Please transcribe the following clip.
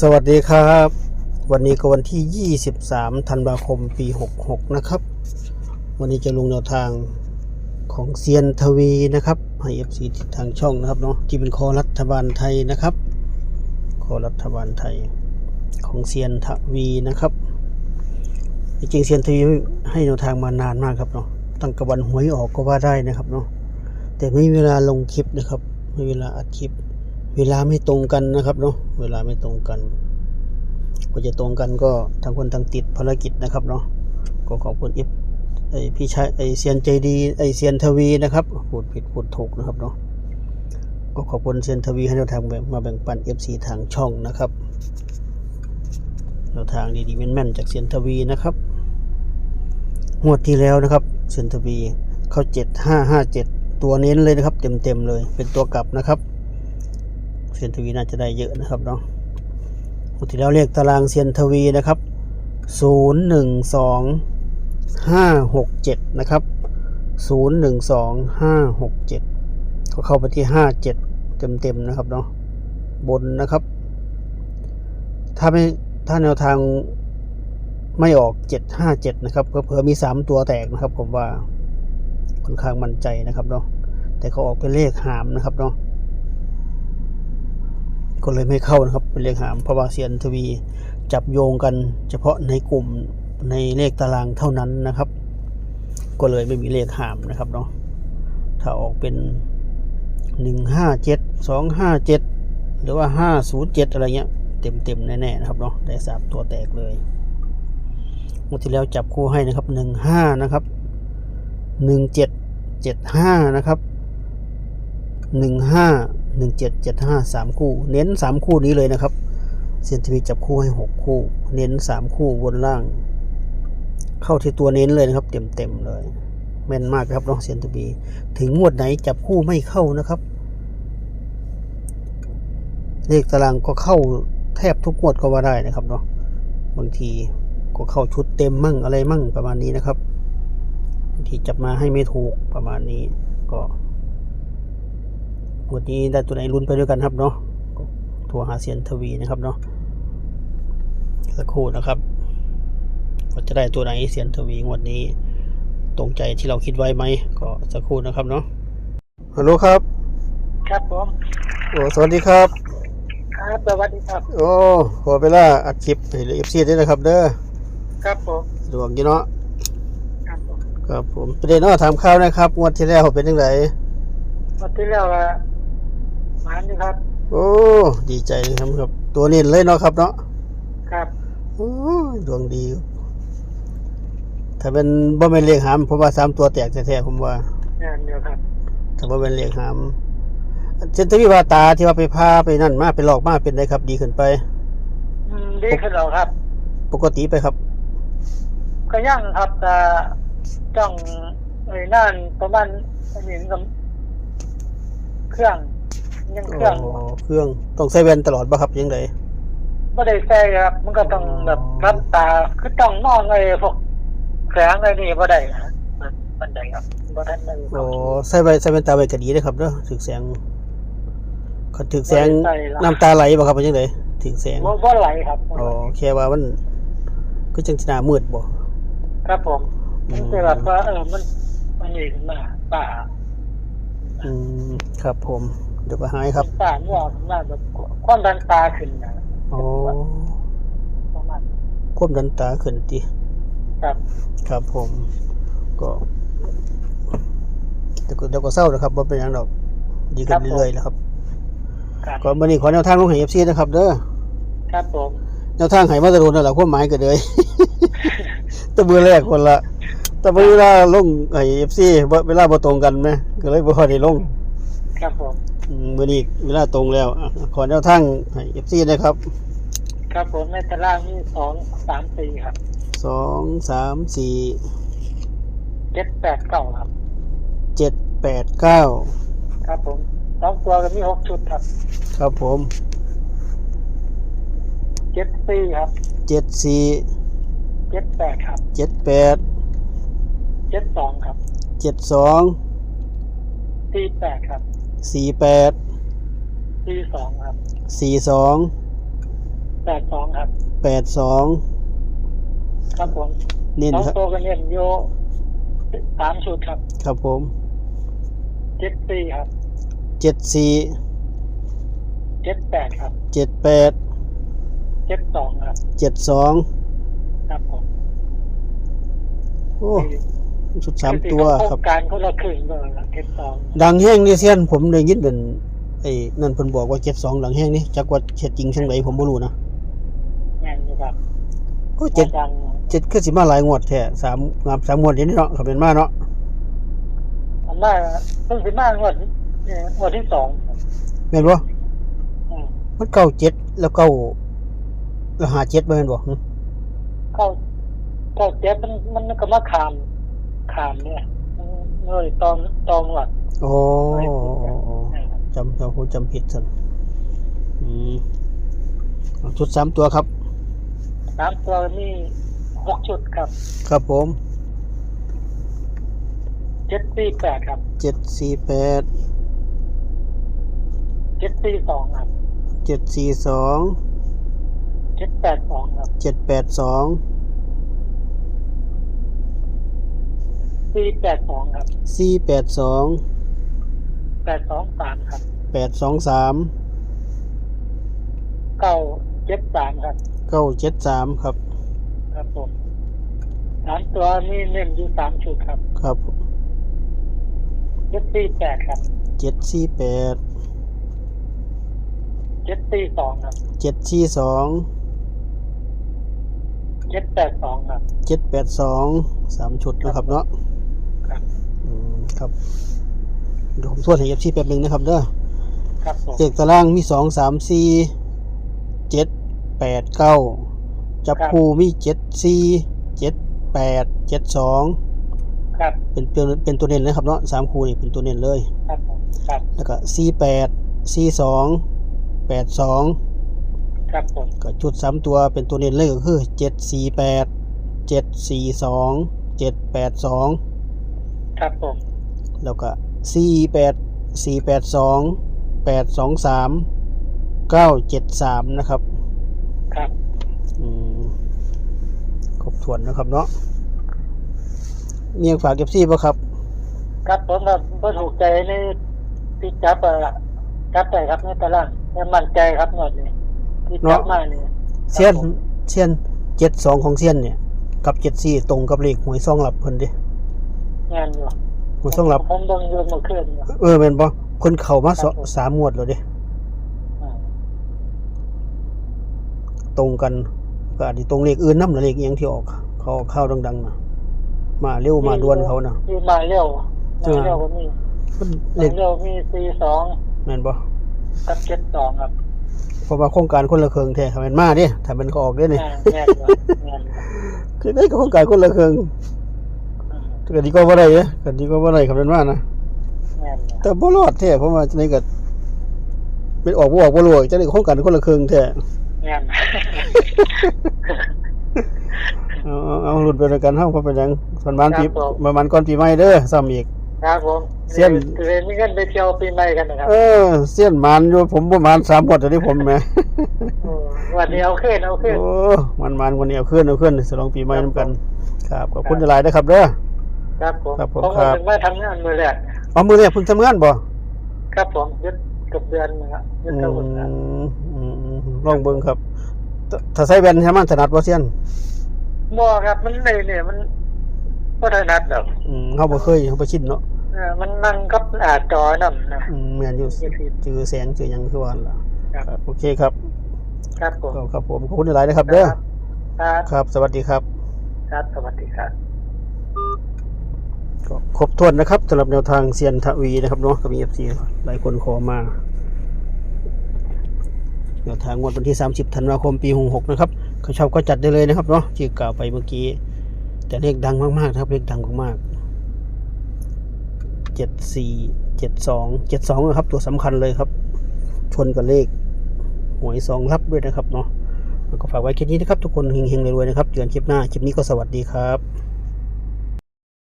สวัสดีครับ วันนี้ก็วันที่ 23 ธันวาคม ปี 66 นะครับ วันนี้จะลงแนวทางของเซียนทวีนะครับ ให้ FC ทิศทางช่องนะครับเนาะที่เป็นคอรัฐบาลไทยนะครับ คอรัฐบาลไทยของเซียนทวีนะครับ จริงๆเซียนทวีให้แนวทางมานานมากครับเนาะตั้งแต่วันหวยออกก็ว่าได้นะครับเนาะแต่ไม่มีเวลาลงคลิปนะครับไม่มีเวลาอัดคลิป เวลาไม่ตรงกันนะครับเนาะเวลาไม่ตรงกันกว่าจะตรงกันก็ทางคนทางติดภารกิจนะครับเนาะก็ขอบคุณเอฟไอพี่ชายไอเซียนใจดีไอเซียนทวีนะครับพูดผิดพูดถูกนะครับเนาะก็ขอบคุณเซียนทวีให้เราทางแบ่งมาแบ่งปันเอฟซีทางช่องนะครับแนวทางดีๆแม่นๆจากเซียนทวีนะครับงวดที่แล้วนะครับเซียนทวีเข้าเจ็ดห้าห้าเจ็ดตัวเน้นเลยนะครับ เต็มๆเลยเป็นตัวกลับนะครับ ซียนทวีน่าจะได้เยอะนะครับเนาะปกติแล้วเรียกตารางเซียนทวีนะครับ 0 1 2 5 6 7 นะครับ 0 1 2 5 6 7 ก็เข้าไปที่ 5 7 เต็มๆนะครับเนาะบนนะครับ ถ้าไม่ถ้าแนวทางไม่ออก 7 5 7 นะครับเผื่อมี 3 ตัวแตกนะครับ ผมว่าค่อนข้างมั่นใจนะครับเนาะแต่เขาออกเป็นเลขหามนะครับเนาะ ก็เลยไม่เข้านะครับเป็นเลขหามเพราะว่าเซียนทวีจับโยงกันเฉพาะในกลุ่มในเลขตารางเท่านั้นนะครับ ก็เลยไม่มีเลขหามนะครับเนาะถ้าออกเป็นหนึ่งห้าเจ็ดสองห้าเจ็ดหรือว่าห้าศูนย์เจ็ดอะไรเงี้ยเต็มเต็มๆแน่ๆนะครับเนาะได้สามตัวแตกเลยเมื่อที่แล้วจับคู่ให้นะครับหนึ่งห้านะครับหนึ่งเจ็ดเจ็ดห้านะครับห นึ่งห้าหนึ่งเจ็ดเจ็ดห้าสามคู่ เน้นสามคู่นี้เลยนะครับเซยนทีวีจับคู่ให้หกคู่ เน้นสามคู่บนล่าง เข้าที่ตัวเน้นเลยนะครับ เต็มเต็มๆเลยแม่นมากครับน้องเซียนทีวีถึงงวดไหนจับคู่ไม่เข้านะครับ เลขตารางก็เข้าแทบทุกงวดก็ว่าได้นะครับเนาะบางทีก็เข้าชุดเต็มมั่งอะไรมั่งประมาณนี้นะครับบางทีจับมาให้ไม่ถูกประมาณนี้ก็ วันนี้ได้ตัวไหนลุ้นไปด้วยกันครับเนาะก็โทัวหาเซียนทวีนะครับเนาะสักครู่นะครับว่าจะได้ตัวไหนเซียนทวีงวดนี้ ตรงใจที่เราคิดไว้ไหมก็สักครู่นะครับเนาะฮัลโหลครับ ครับผมโอ้สวัสดีครับ ครับสวัสดีครับ โอ้ขอเวลาอัดคลิปให้เอฟซีด้วยนะครับ เด้อครับผมสะดวกอยู่เนาะครับผมครับผมประเด็นเนาะถามข่าวนะครับงวดที่แล้วเป็นยังไงวันที่แล้วละ หมานอยู่ครับ โอ้ ดีใจครับครับ ตัวนี้เลยเนาะครับเนาะครับโอ้ยดวงดี ถ้าเป็นบ่เป็นเลขหามผมว่าสามตัวแตกแท้ๆผมว่างานเดียวครับ ถ้าบ่เป็นเลขหามเจนทวิวาตาที่ว่าไปพาไปนั่นมาไปหลอกมาเป็นไดครับ ดีขึ้นไป อืมดีขึ้นแล้วครับ ปกติไปครับ ก็ย่างครับแต่จ้องไอ้นั่นประมาณอันนี้กับเครื่อง ยังเครื่องโอ้เครื่องต้องใส่แว่นตลอดป่ะครับยังไงไม่ได้ใส่ครับ มันก็ต้องแบบรับตาคือต้องมองไอ้พวกแสงไอ้นี่บ่ได้นะมันได้ครับบ่ทันได้โอ้ใส่ไว้ใส่แว่นตาไว้ก็ดีเลยครับเด้อถึกแสงคันถึกแสงน้ำตาไหลบ่ครับเป็นยังไงถึกแสงบ่บ่ไหลครับบ่อ๋อไหลแค่ว่ามันก็จังสิหน้ามืดบ่ครับผมอืมันมจะแบบว่าเออมันมันนี่ขึ้นมาป่าอืมครับผม เดี๋ยวก็หายครับป่ามั่วขึ้นมาแบบความดันตาขึ้นนะอ๋อประมาณควบดันตาขึ้นติครับ ครับผม ก็เดี๋ยวก็เดี๋ยวก็เศร้านะครับว่าเป็นอย่างดอก ดีขึ้นเรื่อยๆแล้วครับครับก็วันนี้ขอแนวทางลงให้ FC นะครับ เด้อ ครับผม แนวทางให้มาตรฐานนั่นแหละความหมายก็เลยแตะเบือแรกคนละแต่เวลาลงให้ FC บ่เวลาบ่ตรงกันไหมก็เลยบ่ค่อยได้ลง ครับผมอื มมื้อนี้เวลาตรงแล้วอะขอแนวทางให้ FC นะครับ ครับผมในตารางมีสองสามสี่ครับสองสามสี่เจ็ดแปดเก้าครับเจ็ดแปดเก้าครับผมสองตัวก็มีหกชุดครับครับผมเจ็ดสี่ครับเจ็ดสี่เจ็ดแปดครับเจ็ดแปดเจ็ดสองครับเจ็ดสองสี่แปดครับ สี่แปดสี่สองครับสี่สองแปดสองครับแปดสองครับผมเน้นสองครับตัวกันเน้นโยสามชุดครับ ครับผมเจ็ดสี่ครับเจ็ดสี่เจ็ดแปดครับเจ็ดแปดเจ็ดสองครับเจ็ดสองครับผมโอ้ ชุดสามตัวโคครรับงการคนละครึ่งเลยนะเจ็ดสองดังแห้งนี่เซียนผมได้ยินเป็นไอ้นั่นเพิ่นบอกว่าเจ็ดสองดังแห้งนี่จักว่าเช็ดจริงช่างไหนผมบ่รู้นะแม่นอยู่ครับโอ้เจ็ดดังเจ็ดคือสิมาหลายงวดแท้สามงามสามงวดเดี๋ยวนี้เนาะครับเป็นมาเนาะอันว่าเพิ่งสิมางวดเอ่องวดที่สองแม่นบ่อืมมันเก้าเจ็ดแล้วเก้าแล้วหาเจ็ดบ่แม่นบ่หึเข้าเข้าเจ็บมันมันก็มาขาม ขามเนี่ยมันเลยตองตองหวัดโอ้จำเราผมจำผิดซั่นอืมเอาชุดสามตัวครับสามตัวนี่หกชุดครับ ครับผมเจ็ดสี่แปดครับเจ็ดสี่แปดเจ็ดสี่สองครับเจ็ดสี่สองเจ็ดแปดสองครับเจ็ดแปดสอง สี่แปดสองครับสี่แปดสองแปดสองสามครับแปดสองสามเก้าเจ็ดสามครับเก้าเจ็ดสามครับ ครับผมสามตัวนี่เน้นอยู่สามชุดครับครับเจ็ดสี่แปดครับเจ็ดสี่แปดเจ็ดสี่สองครับเจ็ดสี่สองเจ็ดแปดสองครับเจ็ดแปดสองสามชุดนะครับเนาะครับอืม ครับเดี๋ยวผมทวนให้เอฟซีแป๊บหนึ่งนะครับเด้อครับผมเลขตารางมีสองสามสี่เจ็ดแปดเก้าจับคู่มีเจ็ดสี่เจ็ดแปดเจ็ดสองครับเป็นเป็นเป็นตัวเน้นเลยครับเนาะสามคู่นี่เป็นตัวเน้นเลย ครับผมครับแล้วก็สี่แปดสี่สองแปดสองครับผมก็ชุดสามตัวเป็นตัวเน้นเลยก็คือเจ็ดสี่แปดเจ็ดสี่สองเจ็ดแปดสองครับผม แล้วก็สี่แปดสี่แปดสองแปดสองสามเก้าเจ็ดสามนะครับ ครับ อืมครบถ้วนนะครับเนาะมีอย่างฝากเก็บซี่ป่ะครับ ครับผมแบบก็ถูกใจในที่จับอะจับใจครับในตารางแต่มั่นใจครับหมดนี่ที่จับมานี่เซียนเซียนเจ็ดสองของเซียนเนี่ย กับเจ็ดสี่ตรงกับเลขหวยซองหลับเพิ่นเดิงานอยู่ หวยซองหลับ ผมเบิ่งอยู่เมื่อคืนอยู่เออเป็นบ่เพิ่นเข้ามาสครับผมสามงวดแล้วเด้อ่าตรงกันก็อาจจะตรงเลขอื่นนำเลขอีหยังที่ออกเขาออกข้าวดังๆนะมาเร็วมาด่วนเขานะมีมาเร็วอ่ามาเร็วก็มีเพิ่นเลมาขเร็วมีสี่สองแม่นบ่กับเจ็ดสองครับเพราะว่าโครงการคนละเครื่องแท้ถ้าแม่นมาเด้ถ้ามันก็ออกเด้นี่อ่าแม่นอยู่แม่นอยู่คือได้กับโครงการคนละเครื่องอืม ก็ดีก็บ่ได้เด้ก็ดีก็บ่ได้ครับแม่นมานะแม่นอยู่แต่บ่รอดแท้เพราะว่าจังได๋ก็เป็นออกบ่ออกบ่รู้จังได๋โครงการคนละเครื่องแท้แม่นเอาเอาเอาหลุดไปด้วยกันเฮาเพราะเป็นหยังประมาณปีครับผมประมาณก่อนปีใหม่เด้อซ้ำอีกครับผมเสี้ยนเรียนมีเงินไปเที่ยวปีใหม่กันนะครับเออเสี้ยนหมานอยู่ผมบ่หมานสามหมดตอนนี้ผมแหมโอ้วันนี้เอาขึ้นเอาขึ้นโอ้มันมันวันนี้เอาขึ้นเอาขึ้นฉลองปีใหม่นำกัน ครับขอบคุณหลายๆนะครับเด้อ ครับผมครับผมผมครัก็บถึงมาทำงานมือแรกเอามื้อนี้เพิ่งทำงานบ่ครับผมยึดกับเดือนนะครับยึอืดมกับวันนะอืมอืมลองเบิ่งครับถ้าถ้าใส่แว่นใช่มันถนัดบ่เซียนบ่ครับมันเลยเนี่ยมันก็ถนัดดอกอืมเฮาบ่เคยเฮาบ่ชินเนาะเออมันนั่งกับหน้าจอนำนะ อืมแม่นอยู่จือแสงจือหยังคือว่าหั่นล่ะครับครับโอเคครับครับผมก็ครับผมขอบคุณหลายๆนะครับเด้อครับครับ สวัสดีครับ ครับสวัสดีครับ ก็ครบถ้วนนะครับสำหรับแนวทางเซียนทวีนะครับเนาะก็มี FC หลายคนขอมาแนวทางงวดวันที่ 30 ธันวาคมปี 66 นะครับเขาชอบก็จัดได้เลยนะครับเนาะที่กล่าวไปเมื่อกี้ แต่เลขดังมากๆนะครับเลขดังมากๆ74 72 72นะครับ ตัวสำคัญเลยครับ ชนกับเลขหวยสองรับด้วยนะครับเนาะก็ฝากไว้แค่นี้นะครับ ทุกคนเฮงๆรวยๆนะครับเจอกันคลิปหน้า คลิปนี้ก็สวัสดีครับ